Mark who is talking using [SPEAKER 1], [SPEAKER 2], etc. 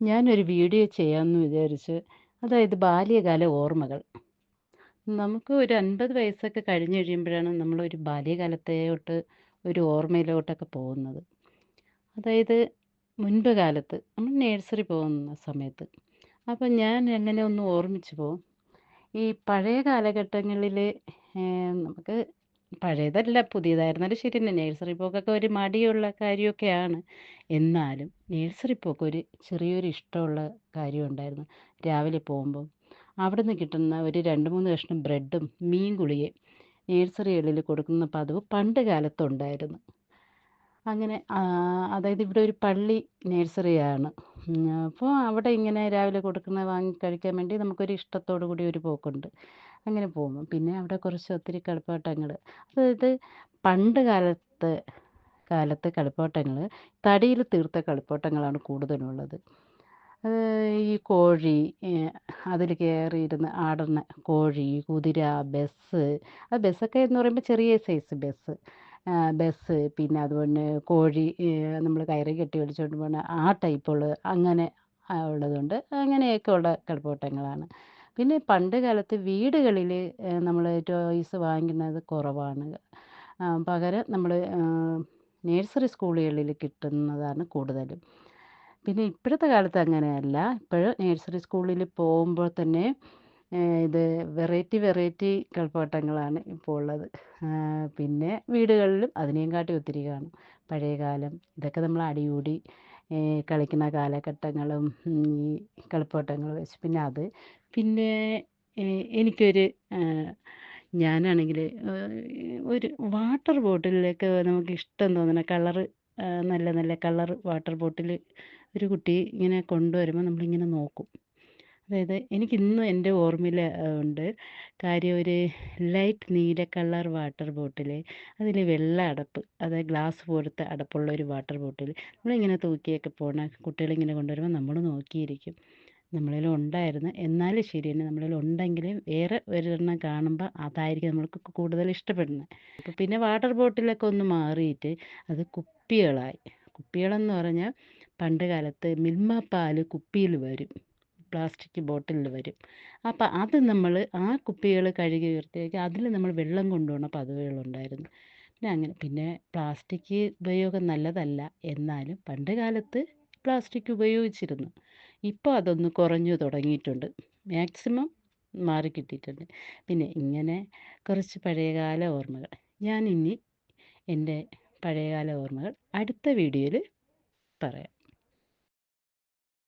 [SPEAKER 1] ഞാനൊരു വീഡിയോ ചെയ്യാമെന്ന് വിചാരിച്ച് അതായത് ബാല്യകാല ഓർമ്മകൾ. നമുക്ക് ഒരു അൻപത് വയസ്സൊക്കെ കഴിഞ്ഞ് കഴിയുമ്പോഴാണ് നമ്മളൊരു ബാല്യകാലത്തോട്ട് ഒരു ഓർമ്മയിലോട്ടൊക്കെ പോകുന്നത്. അതായത് മുൻപ് കാലത്ത് നമ്മൾ നേഴ്സറി പോകുന്ന സമയത്ത്. അപ്പം ഞാൻ എങ്ങനെ ഒന്ന് ഓർമ്മിച്ച് പോകും ഈ പഴയ കാലഘട്ടങ്ങളിൽ നമുക്ക് പഴയതല്ല പുതിയതായിരുന്നാലും ശരി തന്നെ നേഴ്സറി പോക്കൊക്കെ ഒരു മടിയുള്ള കാര്യമൊക്കെയാണ്. എന്നാലും നേഴ്സറി പോക്ക് ഒരു ചെറിയൊരു ഇഷ്ടമുള്ള കാര്യം ഉണ്ടായിരുന്നു രാവിലെ പോകുമ്പം നിന്ന് കിട്ടുന്ന ഒരു രണ്ട് മൂന്ന് കഷ്ണം ബ്രെഡും മീൻ ഗുളികയും നേഴ്സറികളിൽ കൊടുക്കുന്ന പതിവ് പണ്ട് കാലത്തുണ്ടായിരുന്നു. അങ്ങനെ അതായത് ഇവിടെ ഒരു പള്ളി നേഴ്സറിയാണ്. അപ്പോൾ അവിടെ ഇങ്ങനെ രാവിലെ കൊടുക്കുന്ന വാങ്ങി കഴിക്കാൻ വേണ്ടി നമുക്കൊരു ഇഷ്ടത്തോടു കൂടി ഒരു പോക്കുണ്ട്. അങ്ങനെ പോകും പിന്നെ അവിടെ കുറച്ച് ഒത്തിരി കളിപ്പാട്ടങ്ങൾ അതായത് പണ്ട് കാലത്ത് കാലത്തെ കളിപ്പാട്ടങ്ങൾ തടിയിൽ തീർത്ത കളിപ്പാട്ടങ്ങളാണ് കൂടുതലുള്ളത്. ഈ കോഴി അതിൽ കയറിയിരുന്ന് ആടുന്ന കോഴി കുതിര ബസ് ആ ബസ്സൊക്കെ എന്ന് പറയുമ്പോൾ ചെറിയ സൈസ് ബസ് ബസ് പിന്നെ അതുപോലെ കോഴി നമ്മൾ കയറി കെട്ടി വലിച്ചുകൊണ്ട് പോകുന്ന ആ ടൈപ്പുള്ള അങ്ങനെ ഉള്ളതുണ്ട്. അങ്ങനെയൊക്കെ ഉള്ള കളിപ്പാട്ടങ്ങളാണ്. പിന്നെ പണ്ട് കാലത്ത് വീടുകളിൽ നമ്മൾ ടോയ്സ് വാങ്ങിക്കുന്നത് കുറവാണ്. പകരം നമ്മൾ നേഴ്സറി സ്കൂളുകളിൽ കിട്ടുന്നതാണ് കൂടുതലും. പിന്നെ ഇപ്പോഴത്തെ കാലത്ത് അങ്ങനെയല്ല. ഇപ്പോൾ നേഴ്സറി സ്കൂളിൽ പോകുമ്പോൾ തന്നെ ഇത് വെറൈറ്റി വെറൈറ്റി കളിപ്പാട്ടങ്ങളാണ് ഇപ്പോൾ ഉള്ളത് പിന്നെ വീടുകളിലും അതിനെയും കാട്ടി ഒത്തിരി കാണും. പഴയ കാലം ഇതൊക്കെ നമ്മൾ അടികൂടി കളിക്കുന്ന കാലഘട്ടങ്ങളും ഈ കളിപ്പാട്ടങ്ങൾ വെച്ച്. പിന്നെ അത് പിന്നെ എനിക്കൊരു ഞാനാണെങ്കിൽ ഒരു വാട്ടർ ബോട്ടിലൊക്കെ നമുക്ക് ഇഷ്ടം തോന്നുന്ന കളറ് നല്ല നല്ല കളർ വാട്ടർ ബോട്ടിൽ ഒരു കുട്ടി ഇങ്ങനെ കൊണ്ടുവരുമ്പോൾ നമ്മളിങ്ങനെ നോക്കും. അതായത് എനിക്കിന്നും എന്റെ ഓർമ്മയിൽ ഉണ്ട്. കാര്യം ഒരു ലൈറ്റ് നീല കളർ വാട്ടർ ബോട്ടിൽ അതിൽ വെള്ള അടപ്പ് അതായത് ഗ്ലാസ് പോലത്തെ അടപ്പുള്ള ഒരു വാട്ടർ ബോട്ടിൽ നമ്മളിങ്ങനെ തൂക്കിയൊക്കെ പോണ കുട്ടികളിങ്ങനെ കൊണ്ടുവരുമ്പോൾ നമ്മൾ നോക്കിയിരിക്കും. നമ്മളിൽ ഉണ്ടായിരുന്നു. എന്നാലും ശരി തന്നെ നമ്മളിൽ ഉണ്ടെങ്കിലും വേറെ ഒരെണ്ണം കാണുമ്പോൾ അതായിരിക്കും നമ്മൾക്ക് കൂടുതൽ ഇഷ്ടപ്പെടുന്നത്. അപ്പോൾ പിന്നെ വാട്ടർ ബോട്ടിലൊക്കെ ഒന്ന് മാറിയിട്ട് അത് കുപ്പികളായി. കുപ്പികളെന്ന് പറഞ്ഞാൽ പണ്ട് കാലത്ത് മിൽമ പാൽ കുപ്പിയിൽ വരും. പ്ലാസ്റ്റിക് ബോട്ടിലിൽ വരും. അപ്പോൾ അത് നമ്മൾ ആ കുപ്പികൾ കഴുകി വൃത്തിയാക്കി അതിൽ നമ്മൾ വെള്ളം കൊണ്ടുപോകുന്ന പതിവുകളുണ്ടായിരുന്നു പിന്നെ അങ്ങനെ പിന്നെ പ്ലാസ്റ്റിക് ഉപയോഗം നല്ലതല്ല. എന്നാലും പണ്ട് കാലത്ത് പ്ലാസ്റ്റിക് ഉപയോഗിച്ചിരുന്നു. ഇപ്പോൾ അതൊന്ന് കുറഞ്ഞു തുടങ്ങിയിട്ടുണ്ട്. മാക്സിമം മാറി കിട്ടിയിട്ടുണ്ട്. പിന്നെ ഇങ്ങനെ കുറച്ച് പഴയകാല ഓർമ്മകൾ. ഞാൻ ഇനി എന്റെ പഴയകാല ഓർമ്മകൾ അടുത്ത വീഡിയോയിൽ പറയാം.